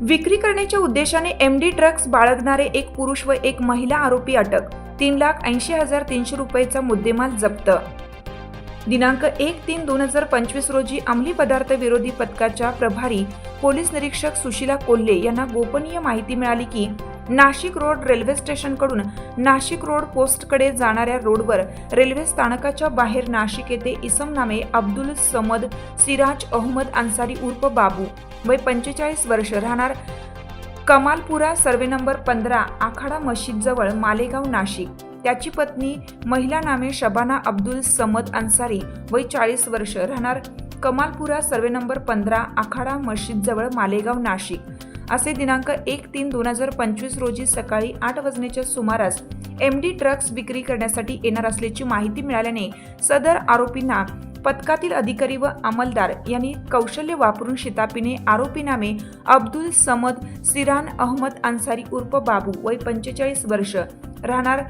विक्री करण्याच्या उद्देशाने एम डी ड्रग्ज बाळगणारे एक पुरुष व एक महिला आरोपी अटक. तीन लाख ऐंशी हजार तीनशे रुपयेचा मुद्देमाल जप्त. दिनांक एक तीन दोन हजार पंचवीस रोजी अंमली पदार्थ विरोधी पथकाच्या प्रभारी पोलीस निरीक्षक सुशीला कोल्हे यांना गोपनीय माहिती मिळाली की नाशिक रोड रेल्वे स्टेशनकडून नाशिक रोड पोस्टकडे जाणाऱ्या रोडवर रेल्वे स्थानकाच्या बाहेर नाशिक येथे इसम नामे अब्दुल समद सिराज अहमद अन्सारी उर्फ बाबू. वय पंचेचाळीस वर्ष राहणार कमालपुरा सर्वे नंबर पंधरा आखाडा मशीदजवळ मालेगाव नाशिक. त्याची पत्नी महिला नामे शबाना अब्दुल समद अन्सारी वय चाळीस वर्ष राहणार कमालपुरा सर्वे नंबर पंधरा आखाडा मशीदजवळ मालेगाव नाशिक. असे दिनांक एक तीन दोन हजार पंचवीस रोजी सकाळी आठ वाजण्याच्या सुमारास एम डी ड्रग्ज विक्री करण्यासाठी येणार असल्याची माहिती मिळाल्याने सदर आरोपींना पथकातील अधिकारी व अंमलदार यांनी कौशल्य वापरून शितापीने आरोपीनामे अब्दुल समद सिरान अहमद अन्सारी उर्फ बाबू वय पंचेचाळीस वर्ष राहणार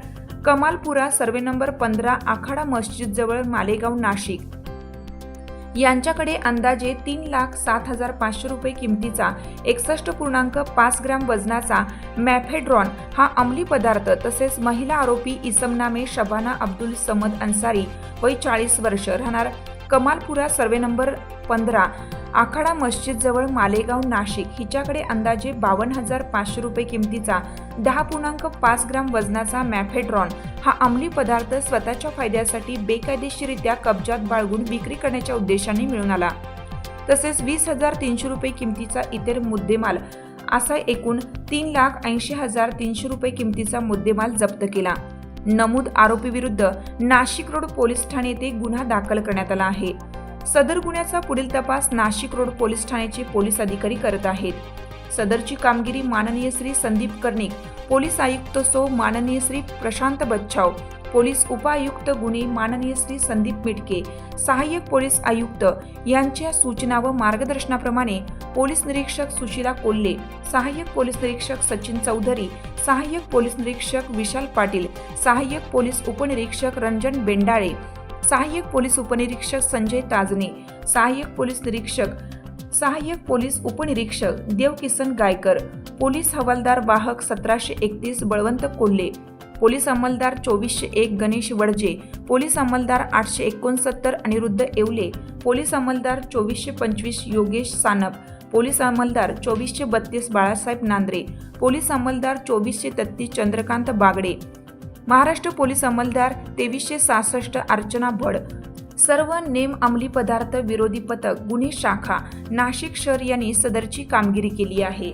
कमालपुरा सर्वे नंबर पंधरा आखाडा मस्जिद जवळ मालेगाव नाशिक. यांच्याकडे अंदाजे तीन लाख सात हजार पाचशे रुपये किमतीचा एकसष्ट पूर्णांक पाच ग्रॅम वजनाचा मॅफेड्रॉन हा अंमली पदार्थ तसेच महिला आरोपी इसमनामे शबाना अब्दुल समद अन्सारी वय चाळीस वर्ष राहणार कमालपुरा सर्वे नंबर पंधरा आखाडा मस्जिदजवळ मालेगाव नाशिक. हिच्याकडे अंदाजे बावन्न हजार पाचशे रुपये किमतीचा दहा पूर्णांक पाच ग्राम वजनाचा मॅफेड्रॉन. हा अंमली पदार्थ स्वतःच्या फायद्यासाठी बेकायदेशीरित्या कब्जात बाळगून विक्री करण्याच्या उद्देशाने मिळून आला. तसेच वीस हजार तीनशे रुपये किमतीचा इतर मुद्देमाल असा एकूण तीन लाख ऐंशी हजार तीनशे रुपये किमतीचा मुद्देमाल जप्त केला. नमूद आरोपीविरुद्ध नाशिक रोड पोलीस ठाणे येथे गुन्हा दाखल करण्यात आला आहे. सदर गुन्ह्याचा पुढील तपास नाशिक रोड पोलीस ठाण्याचे पोलीस अधिकारी करत आहेत. सदरची कामगिरी माननीय श्री संदीप कर्णिक पोलीस आयुक्त सो माननीय श्री प्रशांत बच्छाव पोलीस उपायुक्त गुन्हे माननीय श्री संदीप मिटके सहाय्यक पोलीस आयुक्त यांच्या सूचना व मार्गदर्शनाप्रमाणे पोलीस निरीक्षक सुशीला कोल्हे सहाय्यक पोलीस निरीक्षक सचिन चौधरी सहाय्यक पोलीस निरीक्षक विशाल पाटील सहाय्यक पोलीस उपनिरीक्षक रंजन बेंडाळे सहाय्यक पोलीस उपनिरीक्षक संजय ताजने सहाय्यक पोलीस निरीक्षक सहाय्यक पोलीस उपनिरीक्षक देवकिसन गायकर पोलीस हवालदार वाहक सतराशे एकतीस बळवंत कोल्हे पोलीस अंमलदार चोवीसशे एक गणेश वडजे पोलीस अंमलदार आठशे एकोणसत्तर अनिरुद्ध येवले पोलीस अंमलदार चोवीसशे पंचवीस योगेश सानप पोलीस अंमलदार चोवीसशे बत्तीस बाळासाहेब नांद्रे पोलीस अंमलदार चोवीसशे तत्तीस चंद्रकांत बागडे महाराष्ट्र पोलीस अंमलदार तेवीसशे सहासष्ट अर्चना भड. सर्व नेम अंमली पदार्थ विरोधी पथक गुन्हे शाखा नाशिक शहर यांनी सदरची कामगिरी केली आहे.